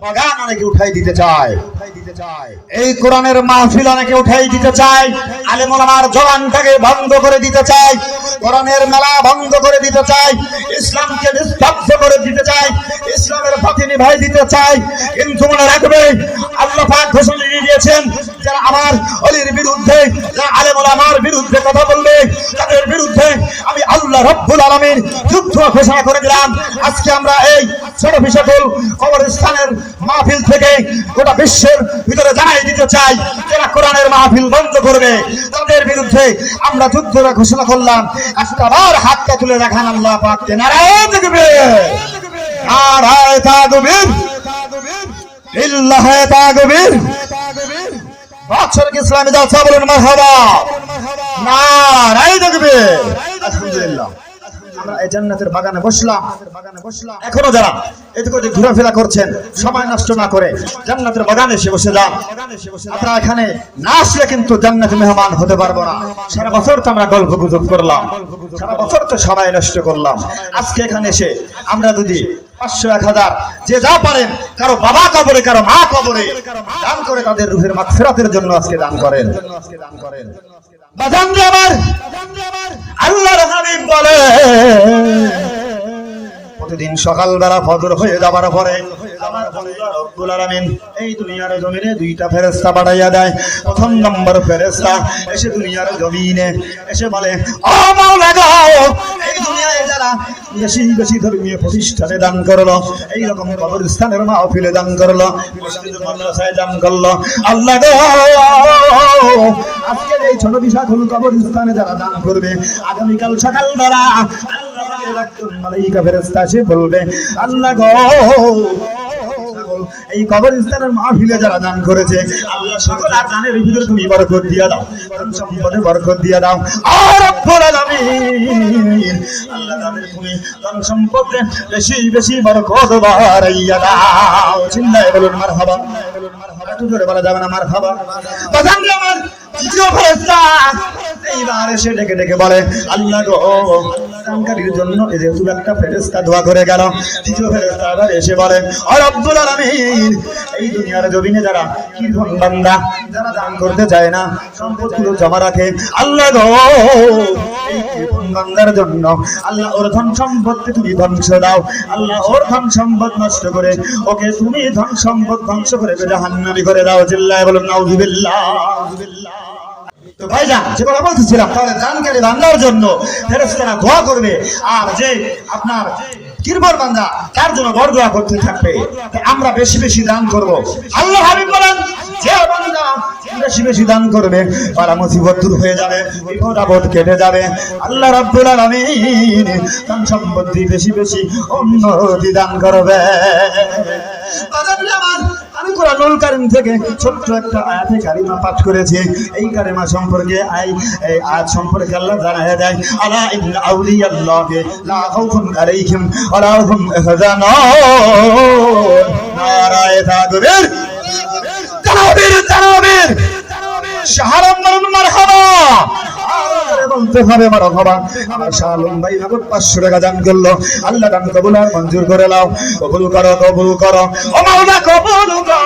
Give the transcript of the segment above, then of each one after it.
বাগান অনেকে উঠাই দিতে চায়। এই কোরআনের মাহফিল অনেকে উঠাই দিতে চায়। আলেমুলামার জবানটাকে বন্ধ করে দিতে চায়। কোরআনের মেলা বন্ধ করে দিতে চায়। ইসলামকে নিস্তব্ধ করে দিতে চায়। ইসলামের পথে নিভাই দিতে চায়। কিন্তু মনে রাখবে আল্লাহ পাক ঘোষণা দিয়ে দিয়েছেন যারা আমার অলির বিরুদ্ধে যারা আলেমুলামার বিরুদ্ধে কথা বলবে তাদের বিরুদ্ধে আমি আল্লাহ রব্বুল আলমীর যুদ্ধ ঘোষণা করে দিলাম। আজকে আমরা এই ছোট বিশাকুল কবরস্থানের মাহফিল থেকে গোটা বিশ্বের ভিতরে জানাই দিতে চাই যারা কোরআনের মাহফিল বন্ধ করবে, তাদের বিরুদ্ধে আমরা যুদ্ধ ঘোষণা করলাম। একটাবার হাতটা তুলে দেখান, আল্লাহ পাককে নারায়ণ দেখবে নারায় তাগবীর ইল্লাহে তাগবীর বাদশাহ ইসলামী দেখবে আলহামদুলিল্লাহ। আমরা এই জান্নাতের বাগানে বসলাম। বাগানে বসলাম। এখনও যারা এদিকে ওদিক ঘোরাফেরা করছেন সময় নষ্ট না করে জান্নাতের বাগানে এসে বসে যান। আপনারা এখানে না আসলে কিন্তু জান্নাতে মেহমান হতে পারব না। সারা বছর তো আমরা গল্প গুজব করলাম। সারা বছর তো সময় নষ্ট করলাম। আজকে এখানে এসে আমরা যদি পাঁচশো এক হাজার যে যা পারেন কারও বাবা কবরে কারও মা কবরে দান করে তাদের রুহের মাগফিরাতের জন্য আজকে দান করেন দান করেন। আল্লাহর হাবিব বলে। প্রতিদিন সকালবেলা ফজর হয়ে যাবার পরে এই দুনিয়ার দুইটা ফেরেশতা পাঠাইয়া দেয়। প্রথম নম্বর ফেরেশতা এসে দুনিয়ার এসে বলে এই ধর্মীয় প্রতিষ্ঠানে দান করল এই রকম কবরস্থানের মাহফিলে দান করল দান করল, আল্লাহ আজকের এই ছোট বিষয় হল কবর স্থানে যারা দান করবে, আগামীকাল সকাল বেলা আল্লাহ এসে বলবে, আল্লাহ গো এই কবরস্থানের মাহফিলে যারা দান করেছে, আল্লাহ সকল আর দানের তুমি বরকত দিয়ে দাও। সম্পদে বরকত দিয়ে দাও। আর রব্বুল আলামিন। আল্লাহ তাদের তুমি সম্পদে বেশি বেশি বরকত বাড়াইয়া দাও। চিন্তায় বলুন, মারহাবা। যাবে না, মারহাবা। আমার দ্বিতীয় ফেরেশতা। এইবার এসে ডেকে ডেকে বলে, আল্লাহ গো দানকারীর জন্য এই যে দু একটা ফেরেশতা দোয়া করে গেল। তৃতীয় ফেরেশতা আবার এসে বলে, ও রব্বুল আলামিন, এই দুনিয়ার জমিনে যারা কীর্তন বান্দা, যারা দান করতে চায় না, সম্পদগুলো জমা রাখে, আল্লাহ গো, এই কীর্তন বান্দার জন্য আল্লাহ ওর ধন সম্পদকে তুমি ধ্বংস দাও, আল্লাহ ওর ধন সম্পদ নষ্ট করে ওকে তুমি ধন সম্পদ ধ্বংস করে জাহান্নামী করে দাও, চিল্লায় বলুন নাউজুবিল্লাহ। তো ভাইজান, যে কথা বলতেছিলাম, তাহলে জানকারী বান্দার জন্য ফেরেশতারা দোয়া করবে। আর যে আপনার কিরবর বান্দা, তার জন্য বড় দোয়া করতে থাকবে। আমরা বেশি বেশি দান করব। আল্লাহ হাবিব বলেন, যে বান্দা বেশি বেশি দান করবে তারা মুসিবত দূর হয়ে যাবে বিপদ আপদ কেটে যাবে। আল্লাহ রাব্বুল আলামিন দান সম্পত্তি বেশি বেশি উন্নতি দান করবে। বাজারে আমার আমি কোরআনুল কারীম থেকে ছোট্ট একটা আয়াতে কারিমা পাঠ করেছি। এই কারিমা সম্পর্কে আই এই আয়াত সম্পর্কে আল্লাহ জানায় দেয় আলা ইন্না আউলিয়াল্লাহি লা খাউফুন আলাইহিম ওয়া লা হুম ইয়াহজানুন নারায়ে তাকবীর তাকবীর তাকবীর শাহরাম মারহাবা। হবে আমার 500 টাকা দান করল। আল্লাহ দান কবুল আর মঞ্জুর করে নাও। কবুল করো কবুল করো। ও কবুল করো।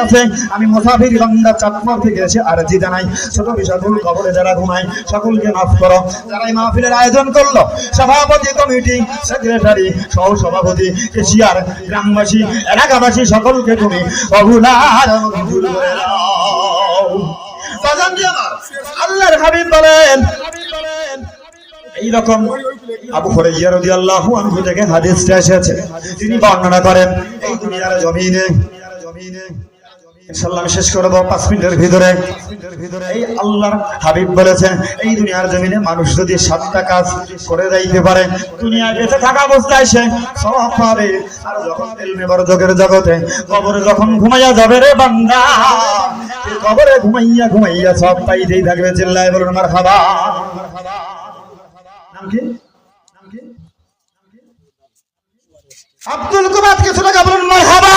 কাছে আমি মুসাফির বান্দা চাঁদপুর থেকে এসে আরজি জানাই। ছোট বিশাকুল কবরে যারা ঘুমায়, সকলকে মাফ করো। যারা এই মাহফিলের আয়োজন করল, সভাপতি কমিটি, সেক্রেটারি সহ সভাপতি কেশিয়ার, গ্রামবাসী, এলাকাবাসী, সকলকে তুমি অভুলার জি আল্লাহর হাবিব বলেন, এইরকম আবু হুরাইরা রাদিয়াল্লাহু আনহু থেকে হাদিসটা এসেছে। তিনি বর্ণনা করেন, এই দুনিয়ার জমিনে জমিনে ইনশাআল্লাহ শেষ করব পাঁচ মিনিটের ভিতরে। এই আল্লাহর হাবিব বলেছেন, এই দুনিয়ার জমিনে মানুষ যদি সাতটা কাজ করে যাইতে পারে দুনিয়ায় বেঁচে থাকা অবস্থায় সে সব পাবে। আর যখন এলমে বড় জগতে কবরে যখন ঘুমাইয়া যাবে রে বান্দা কবরে ঘুমাইয়া ঘুমাইয়া সব পাইতেই থাকবে, চিল্লায় বলুন আমার খাবা নাম কি? আব্দুল কুমার কিছু টাকা বলুন মার মারহাবা।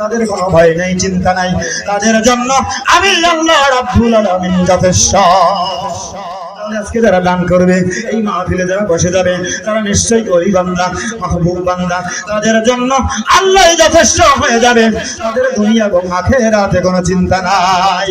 তাদের কোনো ভয় নেই, চিন্তা নাই। তাদের জন্য আমি আল্লাহ রাব্বুল যথেষ্ট। আজকে যারা দান করবে, এই মাহফিলে যারা বসে যাবে, তারা নিশ্চয়ই ওই বান্দা, মাহবুব বান্দা, তাদের জন্য আল্লাহ যথেষ্ট হয়ে যাবে। তাদের দুনিয়া এবং আখেরাতে কোনো চিন্তা নাই।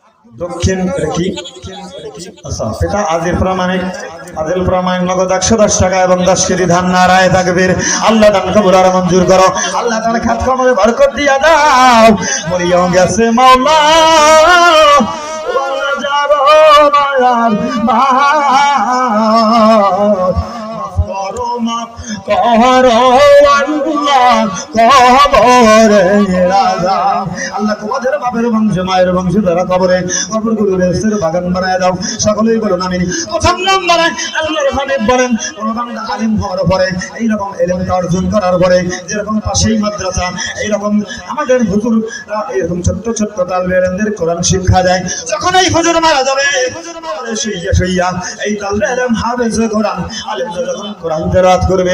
দক্ষিণ কি আচ্ছা এটা আজির প্রমাণিক আদিল প্রমাণিক নগদ একশো দশ টাকা এবং দশ কেজি ধান নারায় থাকবির আল্লাহ দান কবুল আর মঞ্জুর করো। আল্লাহ করো করো আল্লাহ অর্জন করার যেরকম পাশেই মাদ্রাসা, এইরকম আমাদের হুজুর, এরকম ছোট্ট ছোট্ট তালবেরেনদের কোরআন শিক্ষা দেয়। যখন এই হুজুর মারা যাবে কবরে শুইয়া শুইয়া এই তালবেরেন হাফেজ কোরআন আলেম করবে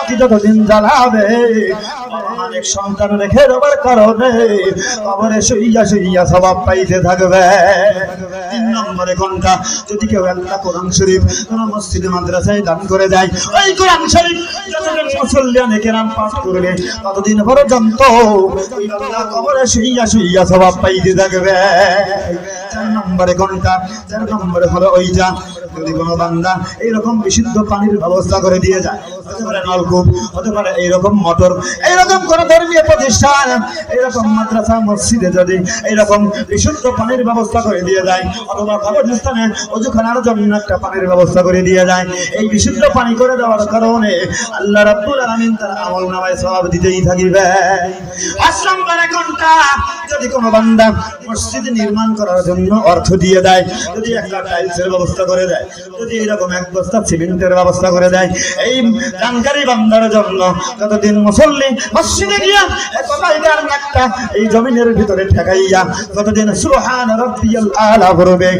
সোনার যতদিন জ্বালাবে অনেক সন্তান রেখে দেওয়ার কারণে কবরে শুইয়া শুইয়া স্বভাব পাইতে থাকবে। তিন নম্বরে ঘণ্টা, যদি কেউ একটা কোরআন শরীফ কোন মসজিদে, মাদ্রাসায় দান করে দেয়, ওই কোরআন শরীফ যতদিন মুসল্লিয়ানে কেরাম পাঠ করবে, ততদিন পর্যন্ত ওই বান্দা কবরে শুইয়া শুইয়া স্বভাব পাইতে থাকবে। চার নম্বরে ঘণ্টা, চার নম্বরে হলো ওইটা যদি কোনো বান্দা এইরকম বিশুদ্ধ পানির ব্যবস্থা করে দিয়ে যায়, হতে পারে নলকূপ, হতে পারে এইরকম মোটর, এইরকম কোনো ধর্মীয় প্রতিষ্ঠান, এইরকম মাদ্রাসা, মসজিদে যদি এইরকম বিশুদ্ধ পানির ব্যবস্থা করে দিয়ে যায়, অথবা কবরস্থানে অজুখানার জন্য একটা পানির ব্যবস্থা করে দিয়ে যায়, এই বিশুদ্ধ পানি করে দেওয়ার কারণে আল্লাহ রাব্বুল আলামিন তার আমল নামায় সওয়াব দিতেই থাকিবে। পাঁচ নম্বরে কোনটা যদি কোনো বান্দা মসজিদ নির্মাণ করার জন্য অর্থ দিয়ে দেয়, যদি একটা টাইলসের ব্যবস্থা করে দেয় যদি এরকম এক বস্তা সিমেন্টের ব্যবস্থা করে দেয়, এই বান্দার জন্য মুসল্লি মসজিদে গিয়া এই জমিনের ভিতরে ঠেকাইয়া সুবহান রাব্বিয়াল আলা করবে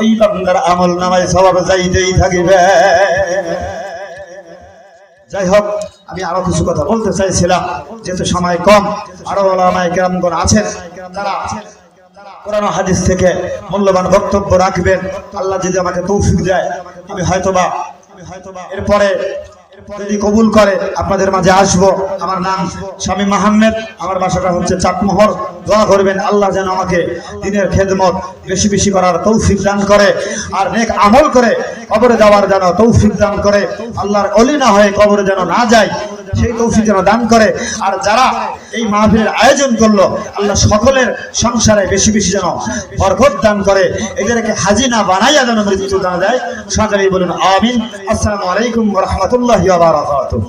ওই বান্দার আমল নামায় যাইতেই থাকিবে। যাই হোক, আমি আরও কিছু কথা বলতে চাইছিলাম, যেহেতু সময় কম, আরও ওলামায়ে কেরামগণ আছেন তারা কোরআন হাদিস থেকে মূল্যবান বক্তব্য রাখবেন। আল্লাহ যদি আমাকে তৌফিক দেয়, আমি হয়তোবা হয়তোবা এরপরে যদি কবুল করে, আপনাদের মাঝে আসব। আমার নাম স্বামী মাহমেদ আমার বাসাটা হচ্ছে চাটমোহর। দোয়া করবেন, আল্লাহ যেন আমাকে দিনের খেদমত বেশি বেশি করার তৌফিক দান করে আর নেক আমল করে কবরে যাওয়ার যেন তৌফিক দান করে। আল্লাহর অলি না হয়ে কবরে যেন না যায়। সেই তৌফিক যেন দান করে। আর যারা এই মাহফিলের আয়োজন করল, আল্লাহ সকলের সংসারে বেশি বেশি যেন বরকত দান করে। এদেরকে হাজি হাজিনা বানাইয়া যেন মৃত্যু দান দেয়। সকালেই বলুন, আমিন। আসসালামু আলাইকুম রহমতুল্লাহ বারাকাতুহু।